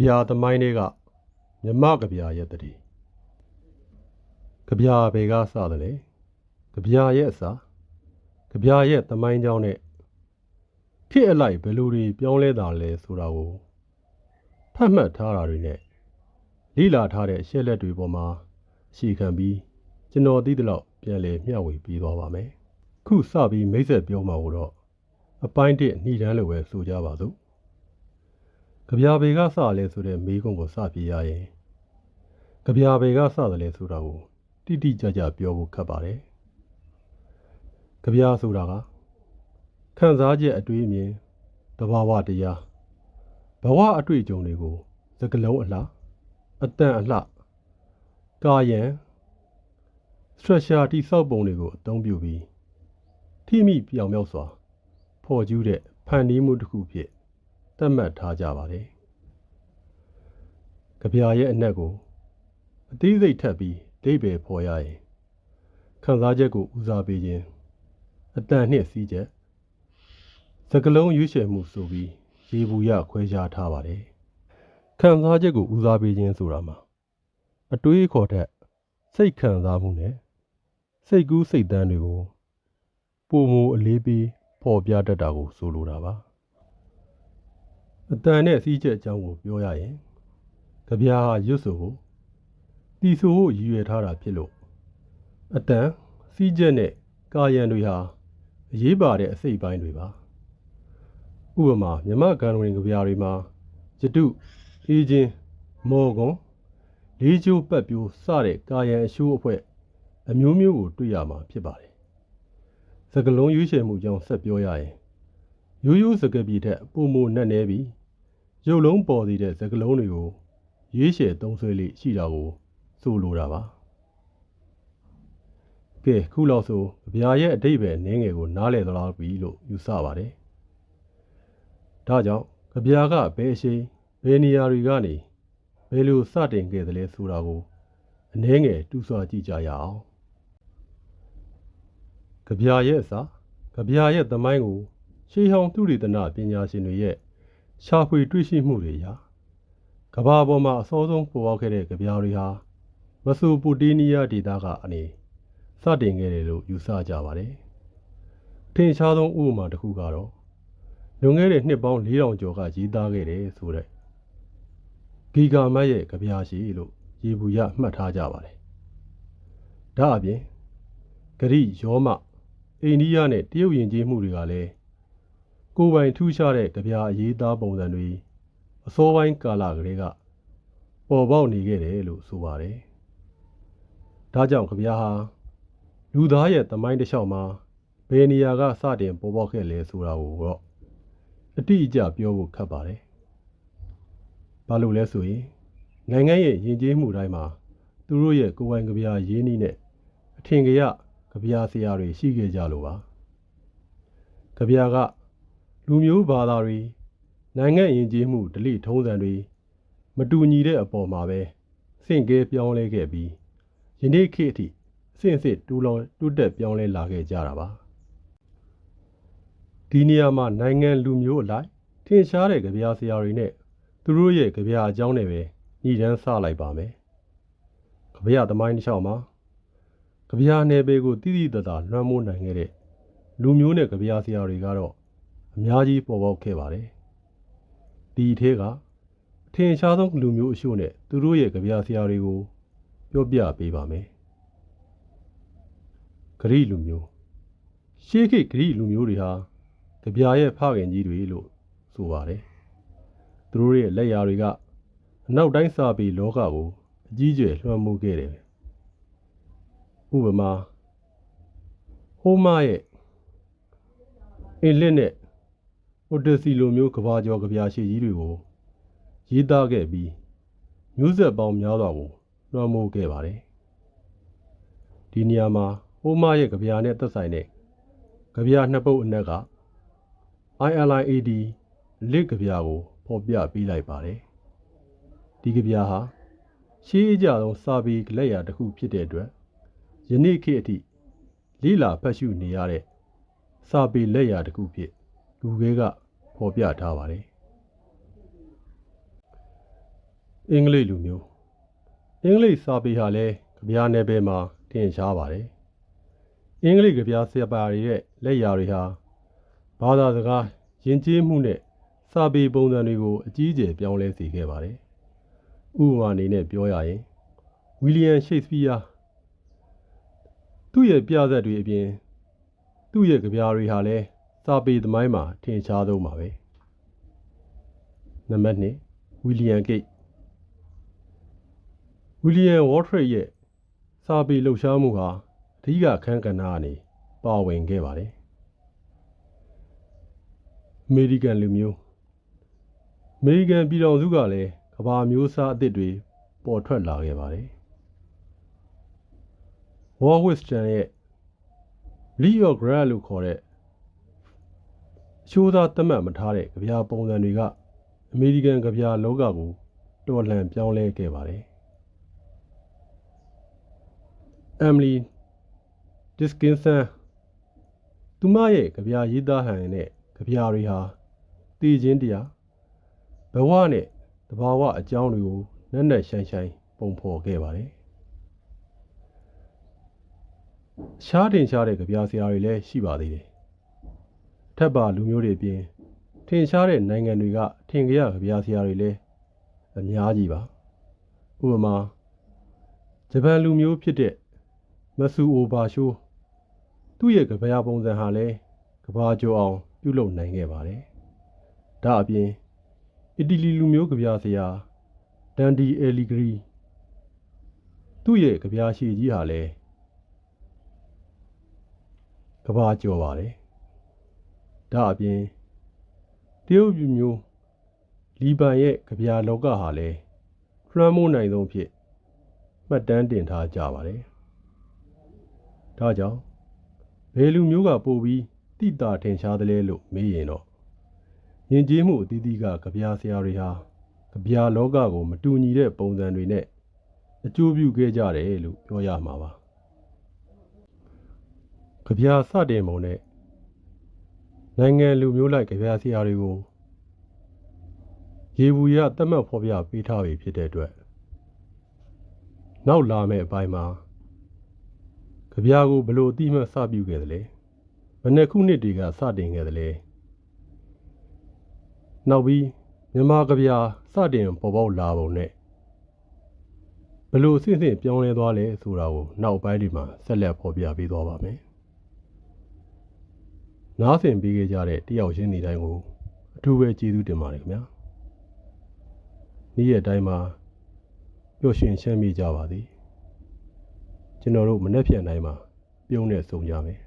ဗျာသမိုင်းတွေကမြမကဗျာရဲ့တည်းကဗျာဘယ်ကစတယ်လဲကဗျာရဲ့အစာကဗျာရဲ့သမိုင်းကြောင်းနဲ့ခေတ်အလိုက်ဘယ်လိုတွေပြောင်းလဲတာလဲဆိုတာကိုဖတ်မှတ်ထားတာတွေနဲ့လိလာထားတဲ့အရှက်လက်တွေပေါ်မှာအရှိခံပြီးကျွန်တော်သိသလောက်ပြန်လည်မျှဝေပြီးသွားပါမယ်ခုစပြီးမိတ်ဆက်ပြောမှာတော့အပိုင်းတစ်နှီးတန်းလိုပဲဆိုကြပါစို့ ကြပြပေကစလဲဆိုတဲ့မေးခွန်းကိုစပြရရင်ကြပြပေကစတယ်လဲဆိုတာကိုတိတိကျကျပြောဖို့ခက်ပါတယ်ကြပြဆိုတာကခံစားချက်အတွေးအမြင်တဘာဝတရားဘဝအတွေ့အကြုံတွေကိုစကလုံးအလှအတန်အလှကာယံစထရရှာတိစောက်ပုံတွေကိုအသုံးပြုပြီးထိမိပြောင်မြောက်စွာဖော်ကျူးတဲ့ဖန်တီးမှုတစ်ခုဖြစ် သတ်မှတ်ထားကြပါတယ်။ကြပြရဲ့အနက်ကိုအသေးစိတ်ထပ်ပြီးဒိဗေဖော်ရရင်ခံစားချက်ကိုဦးစားပေးခြင်းအတန်နှင့်စီးချက်စကလုံးရွေးချယ်မှုဆိုပြီးရေဘူးရခွဲခြားထားပါတယ်။ခံစားချက်ကိုဦးစားပေးခြင်းဆိုတာမှာအတွေးအခေါ်ထက်စိတ်ခံစားမှုနဲ့စိတ်ကူးစိတ်တန်းတွေကိုပုံမူအလေးပေးဖော်ပြတတ်တာကိုဆိုလိုတာပါ အတန်နဲ့စီးချက်အကြောင်းကိုပြောရရင်ကြပြားဟာရွတ်ဆိုဖို့တီဆိုဖို့ရည်ရွယ်ထားတာဖြစ်လို့အတန်စီးချက်နဲ့ကာယံတွေဟာအရေးပါတဲ့အစိတ်ပိုင်းတွေပါဥပမာမြမကန်ဝင်ကြပြားတွေမှာယတုအေးချင်းမော်ကွန်လေးချိုးပတ်ပြိုးစတဲ့ကာယံအရှိုးအဖွဲ့အမျိုးမျိုးကိုတွေ့ရမှာဖြစ်ပါတယ်စကလုံးရွေးချယ်မှုကြောင့်ဆက်ပြောရရင် ရိုးရိုးစကပြေထက်ပုံမနက်နေပြီးရုပ်လုံးပေါ်သေးတဲ့စကလုံးတွေကိုရွေးချယ်သုံးဆွဲလေးရှိတာကိုဆိုလိုတာပါကဲခုလောက်ဆိုဗျာရဲ့အတိတ်ပဲနင်းငယ်ကိုနားလည်သလားပြီလို့ယူဆပါတယ်ဒါကြောင့်ကြပြာကဘယ်အရှိန်ဘယ်နေရာတွေကနေဘယ်လိုစတင်ခဲ့သလဲဆိုတာကိုအနည်းငယ်တူးဆွကြည့်ကြရအောင်ကြပြာရဲ့အစာကြပြာရဲ့သမိုင်းကို ရှေးဟောင်းသူရိသနပညာရှင်တွေရဲ့ရှာဖွေတွေ့ရှိမှုတွေရာကဘာပေါ်မှာအစောဆုံးပေါ်ပေါက်ခဲ့တဲ့ကြပြာတွေဟာမဆိုပိုတေးနီးယားဒေသကအနေစတင်ခဲ့တယ်လို့ယူဆကြပါတယ်။ထင်ရှားဆုံးဥပမာတစ်ခုကတော့လွန်ခဲ့တဲ့နှစ်ပေါင်း4000ကျော်ကရေးသားခဲ့တယ်ဆိုတဲ့ဂီဂါမတ်ရဲ့ကြပြာရှိလို့ရေဘူးရမှတ်ထားကြပါတယ်။ဒါအပြင်ဂရိယောမအိန္ဒိယနဲ့တရုတ်ယဉ်ကျေးမှုတွေကလည်း ကိုယ်ပိုင်ထူးခြားတဲ့ကြပြာအရေးသားပုံစံတွေအစောပိုင်းကာလကလေးကပေါ်ပေါက်နေခဲ့တယ်လို့ဆိုပါတယ်။ဒါကြောင့်ကြပြာဟာလူသားရဲ့သမိုင်းတစ်လျှောက်မှာဘယ်နေရာကစတင်ပေါ်ပေါက်ခဲ့လဲဆိုတာကိုတော့အတိအကျပြောဖို့ခက်ပါတယ်။ဘာလို့လဲဆိုရင်နိုင်ငံရဲ့ယဉ်ကျေးမှုတိုင်းမှာသူတို့ရဲ့ကိုယ်ပိုင်ကြပြာရင်းနှီးနဲ့အထင်ကရကြပြာဆရာတွေရှိခဲ့ကြလို့ပါ။ကြပြာက လူမျိုးဘာသာတွေနိုင်ငံယဉ်ကျေးမှုဓလေ့ထုံးစံတွေမတူညီတဲ့အပေါ်မှာပဲဆင့်ကဲပြောင်းလဲခဲ့ပြီးယနေ့ခေတ်အထိအဆင့်ဆင့်တူလောင်တိုးတက်ပြောင်းလဲလာခဲ့ကြတာပါဒီနေရာမှာနိုင်ငံလူမျိုးအလိုက်ထင်ရှားတဲ့ကြပြာဆရာတွေနဲ့သူတို့ရဲ့ကြပြာအကြောင်းတွေပဲညီတန်းစလိုက်ပါမယ်ကြပြာသမိုင်းတစ်လျှောက်မှာကြပြာနယ်ပယ်ကိုတိတိတသာလွှမ်းမိုးနိုင်ခဲ့တဲ့လူမျိုးနဲ့ကြပြာဆရာတွေကတော့ အများကြီးပေါ်ပေါက်ခဲ့ပါတယ်ဒီထဲကအထင်ရှားဆုံးလူမျိုးအချို့နဲ့သူတို့ရဲ့ကြပြဆရာတွေကိုပြောပြပေးပါမယ်ဂရိလူမျိုးရှေးခေတ်ဂရိလူမျိုးတွေဟာကြပြရဲ့ဖခင်ကြီးတွေလို့ဆိုပါတယ်သူတို့ရဲ့လက်ရာတွေကအနောက်တိုင်းစာပေလောကကိုအကြီးကျယ်လွှမ်းမိုးခဲ့တယ်ဥပမာဟိုးမရဲ့အင်လစ်နဲ့ ဟိုတစီလိုမျိုးကဘာကျော်ကြပြရှိကြီးတွေကိုရေးသားခဲ့ပြီးမျိုးဆက်ပေါင်းများစွာကိုလွှမ်းမိုးခဲ့ပါတယ်ဒီနေရာမှာဟိုးမရဲ့ကြပြနဲ့သက်ဆိုင်တဲ့ကြပြနှစ်ပုတ်အနက်က ILIAD လစ်ကြပြကိုဖော်ပြပေးလိုက်ပါတယ်ဒီကြပြဟာရှေးအကြဆုံးစာပေလက်ရာတစ်ခုဖြစ်တဲ့အတွက်ယနေ့ခေတ်အထိလိလာဖတ်ရှုနေရတဲ့စာပေလက်ရာတစ်ခုဖြစ်လူခဲက ဖော်ပြထားပါတယ်အင်္ဂလိပ်လူမျိုးအင်္ဂလိပ်စာပေဟာလည်းကြပြားနယ်ပယ်မှာထင်ရှားပါတယ်အင်္ဂလိပ်ကြပြားဆရာပါတွေရဲ့လက်ရာတွေဟာဘာသာစကားယဉ်ကျေးမှုနဲ့စာပေပုံစံတွေကိုအကြီးအကျယ်ပြောင်းလဲစေခဲ့ပါတယ်ဥပမာအနေနဲ့ပြောရရင်ဝီလီယံရှိတ်စပီးယားသူ့ရဲ့ပြဇာတ်တွေအပြင်သူ့ရဲ့ကြပြားတွေဟာလည်း စာပေသမိုင်းမှာထင်ရှားဆုံးပါပဲနံပါတ်2ဝီလီယံဂိတ်ဝီလီယံဝေါ်ထရိတ်ရဲ့စာပေလှုပ်ရှားမှုဟာအဓိကအခန်းကဏ္ဍကနေပါဝင်ခဲ့ပါတယ်အမေရိကန်လူမျိုးအမေရိကန်ပြည်ထောင်စုကလည်းကမ္ဘာမျိုးစားအသစ်တွေပေါ်ထွက်လာခဲ့ပါတယ်ဝေါ်ဝစ်တန်ရဲ့ Lee of Grad လို့ခေါ်တဲ့ အချိုးသားသတ်မှတ်မထားတဲ့ကြပြာပုံစံတွေကအမေရိကန်ကြပြာလောကကိုတော်လှန်ပြောင်းလဲခဲ့ပါတယ်။ Emily Dickinson သူမရဲ့ကြပြာရေးသားဟန်နဲ့ကြပြာတွေဟာတည်ခြင်းတရားဘဝနဲ့တဘာဝအကြောင်းတွေကိုနက်နက်ရှိုင်းရှိုင်းပုံဖော်ခဲ့ပါတယ်။ရှားတင်ရှားတဲ့ကြပြာဆရာတွေလည်းရှိပါသေးတယ်။ ထပ်ပါလူမျိုးတွေအပြင်ထင်ရှားတဲ့နိုင်ငံတွေကထင်ကြရကြပြာဆရာတွေလည်းအများကြီးပါ။ဥပမာဂျပန်လူမျိုးဖြစ်တဲ့မဆူအိုဘာရှိုးသူ့ရဲ့ကြပြာပုံစံဟာလည်းကဘာကျော်အောင်ပြုလုပ်နိုင်ခဲ့ပါတယ်။ဒါအပြင်အီတလီလူမျိုးကြပြဆရာဒန်ဒီအယ်လီဂရီသူ့ရဲ့ကြပြရှိကြီးဟာလည်းကဘာကျော်ပါတယ်။ ဒါအပြင်တရုတ်ပြည်မျိုးလီဘန်ရဲ့ကြပြလောကဟာလည်းလွှမ်းမိုးနိုင်ဆုံးဖြစ်မှတ်တမ်းတင်ထားကြပါတယ်။ဒါကြောင့်ဘယ်လူမျိုးကပို့ပြီးတိတာထင်ရှားတယ်လဲလို့မေးရင်တော့ယဉ်ကျေးမှုအသီးသီးကကြပြဆရာတွေဟာကြပြလောကကို မတူညီတဲ့ပုံစံတွေနဲ့အကျိုးပြုခဲ့ကြတယ်လို့ပြောရမှာပါကြပြစတင်ပုံနဲ့ နိုင်ငံလူမျိုးလိုက်ကြပြဆရာတွေကိုရေဘူးရတတ်မှတ်ဖော်ပြပေးထားပြီဖြစ်တဲ့အတွက်နောက်လာမယ့်အပိုင်းမှာကြပြကိုဘလို့အတိမတ်စပြုခဲ့တယ်လဲဘယ်နှစ်ခုနှစ်တွေကစတင်ခဲ့တယ်လဲနောက်ပြီးမြန်မာကြပြစတင်ပေါ်ပေါက်လာပုံနဲ့ဘလို့အဆင့်ဆင့်ပြောင်းလဲသွားလဲဆိုတာကိုနောက်ပိုင်းဒီမှာဆက်လက်ဖော်ပြပေးသွားပါမယ် နားဆင်ပေးခဲ့ကြတဲ့တယောက်ချင်းဒီတိုင်းကိုအထူးပဲကျေးဇူးတင်ပါတယ်ခင်ဗျာနေ့ရက်တိုင်းမှာပျော်ရွှင်ချမ်းမြေ့ကြပါသည်ကျွန်တော်တို့မနေ့ပြန်တိုင်းမှာပြုံးနဲ့ဆုံကြမယ်